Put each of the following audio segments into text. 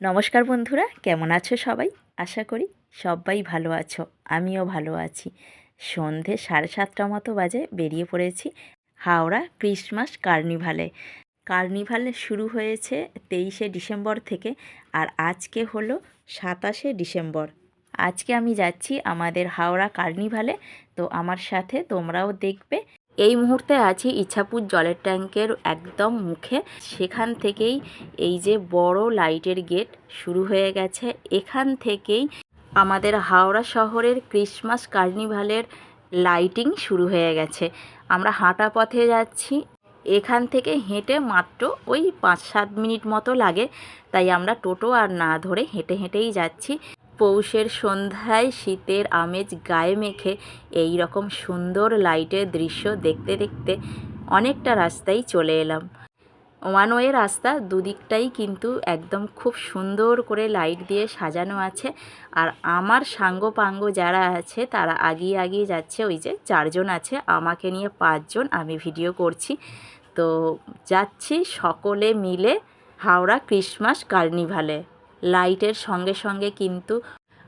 নমস্কার বন্ধুরা, কেমন আছো সবাই? আশা করি সবাই ভালো আছো, আমিও ভালো আছি। সন্ধে সাড়ে সাতটা মতো বাজে, বেরিয়ে পড়েছি হাওড়া ক্রিসমাস কার্নিভালে। কার্নিভালে শুরু হয়েছে তেইশে ডিসেম্বর থেকে, আর আজকে হলো সাতাশে ডিসেম্বর। আজকে আমি যাচ্ছি আমাদের হাওড়া কার্নিভালে, তো আমার সাথে তোমরাও দেখবে এই মুহূর্তে আছি ইচ্ছাপুর জলের ট্যাঙ্কের একদম মুখে। সেখান থেকেই এই যে বড় লাইটের গেট শুরু হয়ে গেছে। এখান থেকেই আমাদের হাওড়া শহরের ক্রিসমাস কার্নিভালের লাইটিং শুরু হয়ে গেছে। আমরা হাঁটা পথে যাচ্ছি। এখান থেকে হেঁটে মাত্র ওই পাঁচ সাত মিনিট মতো লাগে। তাই আমরা টোটো আর না ধরে হেঁটে হেঁটেই যাচ্ছি। পৌষের সন্ধ্যায় শীতের আমেজ গায়ে মেখে এই রকম সুন্দর লাইটের দৃশ্য দেখতে দেখতে অনেকটা রাস্তায় চলে এলাম। ওয়ান ওয়ে রাস্তা দুদিকটাই কিন্তু একদম খুব সুন্দর করে লাইট দিয়ে সাজানো আছে আর আমার সাঙ্গ পাঙ্গ যারা আছে তারা আগিয়ে আগিয়ে যাচ্ছে, ওই যে চারজন আছে, আমাকে নিয়ে পাঁচজন আমি ভিডিও করছি। তো যাচ্ছি সকলে মিলে হাওড়া ক্রিসমাস কার্নিভালে। লাইটের সঙ্গে সঙ্গে কিন্তু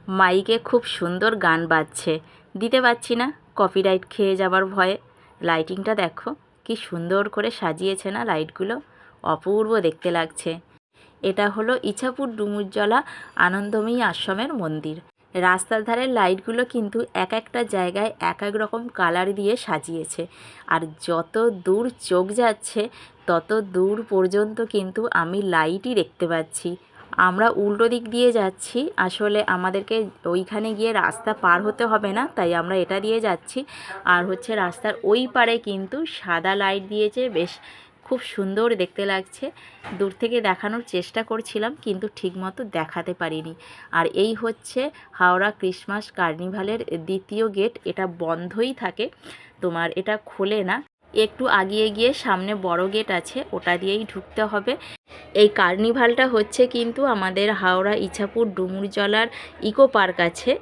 মাইকে খুব সুন্দর গান বাজছে। দিতে পারছি না কপিরাইট খেয়ে যাবার ভয়ে। লাইটিংটা দেখো, কি সুন্দর করে সাজিয়েছে না লাইটগুলো? অপূর্ব দেখতে লাগছে। এটা হলো ইছাপুর ডুমুরজলা আনন্দময়ী আশ্রমের মন্দির। রাস্তার ধারের লাইটগুলো কিন্তু এক একটা জায়গায় এক এক রকম কালার দিয়ে সাজিয়েছে। আর যত দূর চোখ যাচ্ছে, তত দূর পর্যন্ত কিন্তু আমি লাইটই দেখতে পাচ্ছি। আমরা উল্টো দিক দিয়ে যাচ্ছি, আসলে আমাদেরকে ওইখানে গিয়ে রাস্তা পার হতে হবে না, তাই আমরা এটা দিয়ে যাচ্ছি। আর হচ্ছে রাস্তার ওই পারে কিন্তু সাদা লাইট দিয়েছে, বেশ খুব সুন্দর দেখতে লাগছে। দূর থেকে দেখানোর চেষ্টা করছিলাম, কিন্তু ঠিকমতো দেখাতে পারিনি। আর এই হচ্ছে হাওড়া ক্রিসমাস কার্নিভালের দ্বিতীয় গেট, এটা বন্ধই থাকে, তোমার এটা খোলে না। একটু আগিয়ে গিয়ে সামনে বড় গেট আছে, ওটা দিয়েই ঢুকতে হবে। এই কার্নিভালটা হচ্ছে কিন্তু আমাদের হাওড়া ইছাপুর ডুমুরজলার ইকো পার্ক আছে,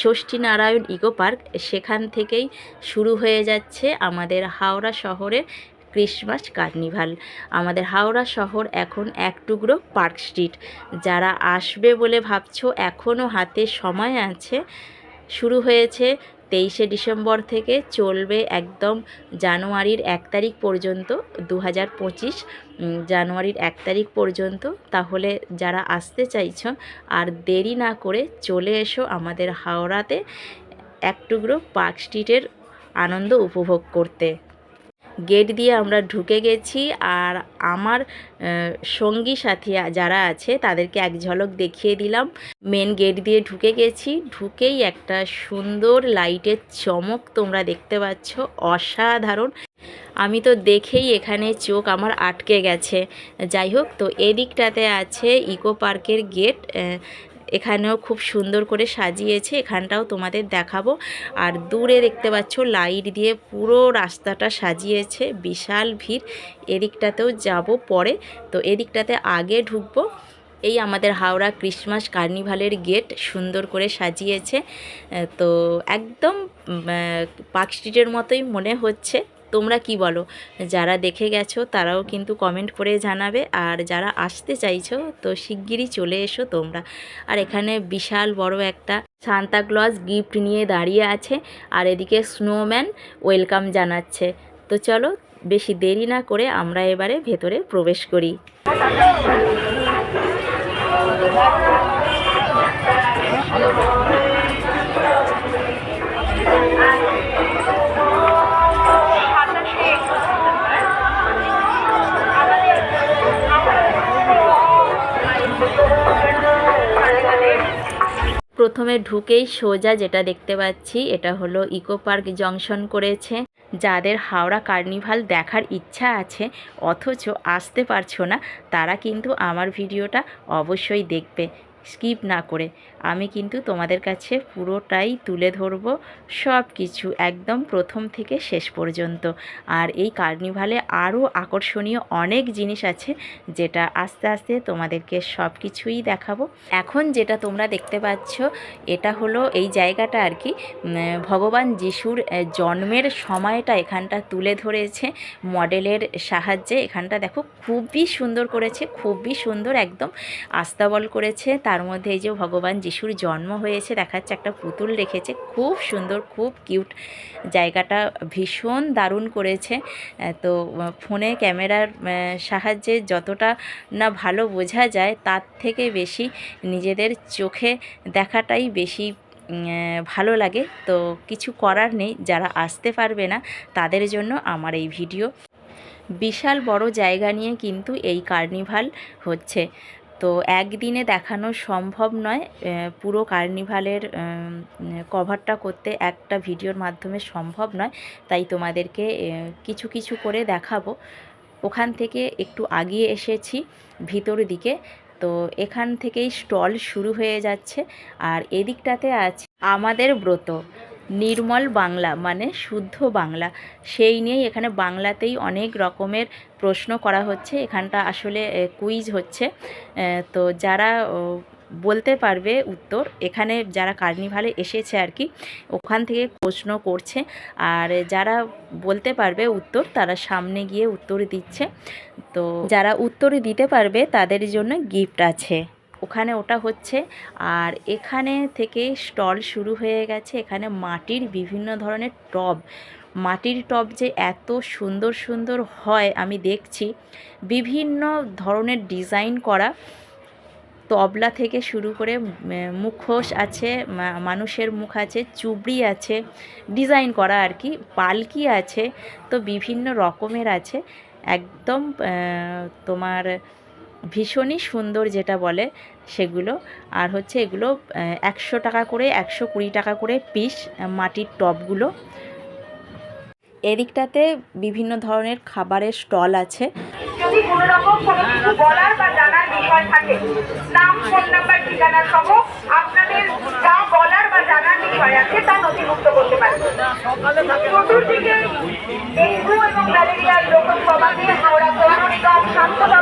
ষষ্ঠীনারায়ণ ইকো পার্ক। সেখান থেকেই শুরু হয়ে যাচ্ছে আমাদের হাওড়া শহরের ক্রিসমাস কার্নিভাল। আমাদের হাওড়া শহর এখন এক টুকরো পার্ক স্ট্রিট। যারা আসবে বলে ভাবছ এখনও হাতে সময় আছে। শুরু হয়েছে তেইশে ডিসেম্বর থেকে চলবে একদম জানুয়ারির এক তারিখ পর্যন্ত দু হাজার পঁচিশ জানুয়ারির এক তারিখ পর্যন্ত। তাহলে যারা আসতে চাইছ আর দেরি না করে চলে এসো আমাদের হাওড়াতে এক টুকরো পার্ক স্ট্রিটের আনন্দ উপভোগ করতে। গেট দিয়ে আমরা ঢুকে গেছি আর আমার সঙ্গী সাথী যারা আছে তাদেরকে এক ঝলক দেখিয়ে দিলাম। মেন গেট দিয়ে ঢুকে গেছি। ঢুকেই একটা সুন্দর লাইটের চমক তোমরা দেখতে পাচ্ছ। অসাধারণ। আমি তো দেখেই এখানে চোখ আমার আটকে গেছে। যাই হোক, তো এদিকটাতে আছে ইকো পার্কের গেট এখানেও খুব সুন্দর করে সাজিয়েছে, এখানটাও তোমাদের দেখাবো। আর দূরে দেখতে পাচ্ছ লাইট দিয়ে পুরো রাস্তাটা সাজিয়েছে, বিশাল ভিড়। এদিকটাতেও যাব পরে, তো এদিকটাতে আগে ঢুকবো। এই আমাদের হাওড়া ক্রিসমাস কার্নিভালের গেট সুন্দর করে সাজিয়েছে। তো একদম পার্ক স্ট্রিটের মতোই মনে হচ্ছে। তোমরা কি বলো? যারা দেখে গেছো তারাও কিন্তু কমেন্ট করে জানাবে। আর যারা আসতে চাইছো তো শিগগিরই চলে এসো তোমরা। আর এখানে বিশাল বড় একটা সান্তাক্লজ গিফট নিয়ে দাঁড়িয়ে আছে। আর এদিকে স্নোম্যান ওয়েলকাম জানাচ্ছে। তো চলো, বেশি দেরি না করে আমরা এবারে ভেতরে প্রবেশ করি। প্রথমে ঢুকেই সোজা যেটা দেখতে পাচ্ছি, এটা হলো ইকো পার্ক জংশন করেছে। যাদের হাওড়া কার্নিভাল দেখার ইচ্ছা আছে, অথচ আসতে পারছ না, তারা কিন্তু আমার ভিডিওটা অবশ্যই দেখবে। স্কিপ না করে। আমি কিন্তু তোমাদের কাছে পুরোটাই তুলে ধরবো সব কিছু একদম প্রথম থেকে শেষ পর্যন্ত। আর এই কার্নিভালে আরও আকর্ষণীয় অনেক জিনিস আছে যেটা আস্তে আস্তে তোমাদেরকে সব কিছুই দেখাবো। এখন যেটা তোমরা দেখতে পাচ্ছ, এটা হলো এই জায়গাটা আর কি ভগবান যিশুর জন্মের সময়টা এখানটা তুলে ধরেছে, মডেলের সাহায্যে এখানটা দেখো খুবই সুন্দর করেছে, খুবই সুন্দর একদম আস্তাবল করেছে। তার মধ্যে এই যে ভগবান যিশুর জন্ম হয়েছে, দেখাচ্ছে একটা পুতুল রেখেছে। খুব সুন্দর, খুব কিউট। জায়গাটা ভীষণ দারুণ করেছে। তো, ফোনে ক্যামেরার সাহায্যে যতটা না ভালো বোঝা যায়, তার থেকে বেশি নিজেদের চোখে দেখাটাই বেশি ভালো লাগে। তো, কিছু করার নেই, যারা আসতে পারবে না, তাদের জন্য আমার এই ভিডিও। বিশাল বড় জায়গা নিয়ে কিন্তু এই কার্নিভাল হচ্ছে। তো একদিনে দেখানো সম্ভব নয় পুরো কার্নিভালের কভারটা করতে একটা ভিডিওর মাধ্যমে সম্ভব নয়। তাই তোমাদেরকে কিছু কিছু করে দেখাবো। ওখান থেকে একটু আগিয়ে এসেছি, ভিতর দিকে। তো এখান থেকেই স্টল শুরু হয়ে যাচ্ছে। আর এদিকটাতে আছে আমাদের ব্রত। নির্মল বাংলা মানে শুদ্ধ বাংলা। সেই নিয়েই এখানে বাংলাতেই অনেক রকমের প্রশ্ন করা হচ্ছে। এখানটা আসলে কুইজ হচ্ছে। তো যারা বলতে পারবে উত্তর, এখানে যারা কার্নিভালে এসেছে আর কি, ওখান থেকে প্রশ্ন করছে। আর যারা বলতে পারবে উত্তর, তারা সামনে গিয়ে উত্তর দিচ্ছে। তো যারা উত্তর দিতে পারবে, তাদের জন্য গিফট আছে। ওখানে ওটা হচ্ছে। আর এখানে থেকে স্টল শুরু হয়ে গেছে। এখানে মাটির বিভিন্ন ধরনের টব। মাটির টব যে এত সুন্দর সুন্দর হয়, আমি দেখছি। বিভিন্ন ধরনের ডিজাইন করা তবলা থেকে শুরু করে মুখোশ আছে মানুষের মুখ আছে, চুবড়ি আছে, ডিজাইন করা আর কি, পালকি আছে, তো বিভিন্ন রকমের আছে। একদম তোমার ভীষণই সুন্দর যেটা বলে সেগুলো। আর হচ্ছে এগুলো একশো টাকা করে, একশো কুড়ি টাকা করে পিস মাটির টবগুলো। এদিকটাতে বিভিন্ন ধরনের খাবারের স্টল আছে। থাকে চতুর্দিকে ডেঙ্গু এবং ম্যালেরিয়ার কমাতে হাওড়া স্বাস্থ্য দপ্তর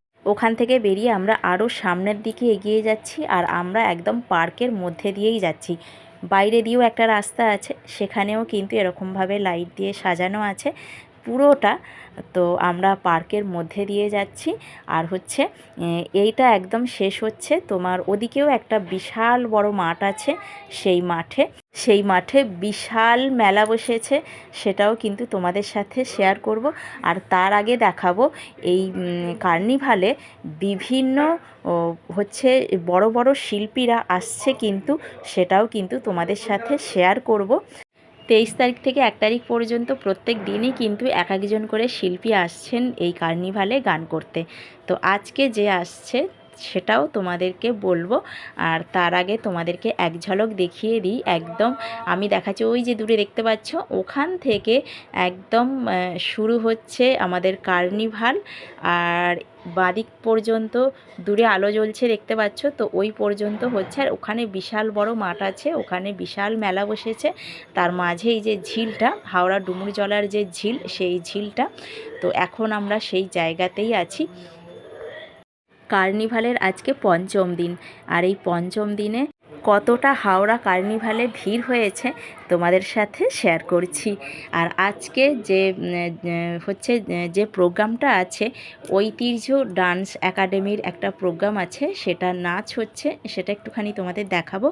ওখান থেকে বেরিয়ে আমরা আরও সামনের দিকে এগিয়ে যাচ্ছি আর আমরা একদম পার্কের মধ্যে দিয়েই যাচ্ছি। বাইরে দিয়েও একটা রাস্তা আছে, সেখানেও কিন্তু এরকমভাবে লাইট দিয়ে সাজানো আছে পুরোটা। তো আমরা পার্কের মধ্যে দিয়ে যাচ্ছি আর হচ্ছে এইটা একদম শেষ হচ্ছে। তোমার ওদিকেও একটা বিশাল বড় মাঠ আছে, সেই মাঠে সেই মাঠে বিশাল মেলা বসেছে, সেটাও কিন্তু তোমাদের সাথে শেয়ার করব। আর তার আগে দেখাবো, এই কার্নিভালে বিভিন্ন হচ্ছে বড় বড় শিল্পীরা আসছে কিন্তু, সেটাও কিন্তু তোমাদের সাথে শেয়ার করব। তেইশ তারিখ থেকে এক তারিখ পর্যন্ত প্রত্যেক দিনই কিন্তু এক একজন করে শিল্পী আসছেন এই কার্নিভালে গান করতে। তো আজকে যে আসছে সেটাও তোমাদেরকে বলব। আর তার আগে তোমাদেরকে এক ঝলক দেখিয়ে দিই। একদম আমি দেখাচ্ছি, ওই যে দূরে দেখতে পাচ্ছ, ওখান থেকে একদম শুরু হচ্ছে আমাদের কার্নিভাল। আর বাদিক পর্যন্ত দূরে আলো জ্বলছে দেখতে পাচ্ছ, তো ওই পর্যন্ত হচ্ছে। আর ওখানে বিশাল বড় মাঠ আছে, ওখানে বিশাল মেলা বসেছে। তার মাঝে এই যে ঝিলটা, হাওড়া ডুমুর জলার যে ঝিল, সেই ঝিলটা। তো এখন আমরা সেই জায়গাতেই আছি। কার্নিভালের আজকে পঞ্চম দিন। আর এই পঞ্চম দিনে কতটা হাওড়া কার্নিভালে ভিড় হয়েছে তোমাদের সাথে শেয়ার করছি। আর আজকে যে হচ্ছে, যে প্রোগ্রামটা আছে, ঐতিহ্য ডান্স একাডেমির একটা প্রোগ্রাম আছে, সেটা নাচ হচ্ছে, সেটা একটুখানি তোমাদের দেখাবো।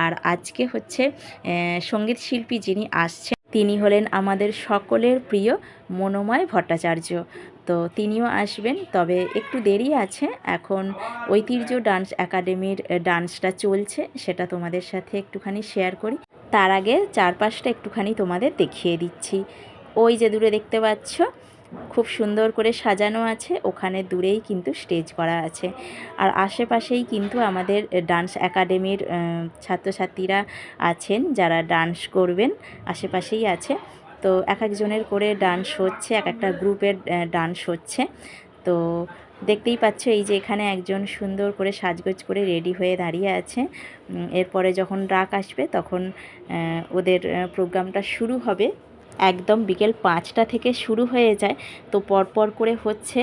আর আজকে হচ্ছে সংগীত শিল্পী যিনি আসছেন, তিনি হলেন আমাদের সকলের প্রিয় মনোময় ভট্টাচার্য। তো তিনিও আসবেন। তবে একটু দেরি আছে। এখন ঐতিহ্য ডান্স একাডেমির ডান্সটা চলছে। সেটা তোমাদের সাথে একটুখানি শেয়ার করি। তার আগে চারপাশটা একটুখানি তোমাদের দেখিয়ে দিচ্ছি। ওই যে দূরে দেখতে পাচ্ছ, খুব সুন্দর করে সাজানো আছে। ওখানে দূরেই কিন্তু স্টেজ করা আছে। আর আশেপাশেই কিন্তু আমাদের ডান্স একাডেমির ছাত্রছাত্রীরা আছেন যারা ডান্স করবেন। আশেপাশেই আছে। তো এক একজনের করে ডান্স হচ্ছে এক একটা গ্রুপের ডান্স হচ্ছে তো দেখতেই পাচ্ছ এই যে এখানে একজন সুন্দর করে সাজগোজ করে রেডি হয়ে দাঁড়িয়ে আছে। এরপরে যখন রাক আসবে তখন ওদের প্রোগ্রামটা শুরু হবে। একদম বিকেল পাঁচটা থেকে শুরু হয়ে যায়। তো পরপর করে হচ্ছে।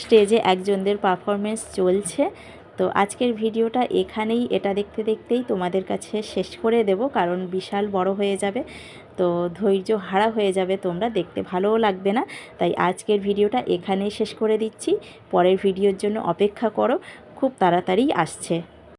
স্টেজে একজনদের পারফরমেন্স চলছে। তো আজকের ভিডিওটা এখানেই, এটা দেখতে দেখতেই তোমাদের কাছে শেষ করে দেব, কারণ বিশাল বড় হয়ে যাবে। তো ধৈর্য হারা হয়ে যাবে, তোমরা দেখতে ভালোও লাগবে না। তাই আজকের ভিডিওটা এখানেই শেষ করে দিচ্ছি। পরের ভিডিওর জন্য অপেক্ষা করো, খুব তাড়াতাড়ি আসছে।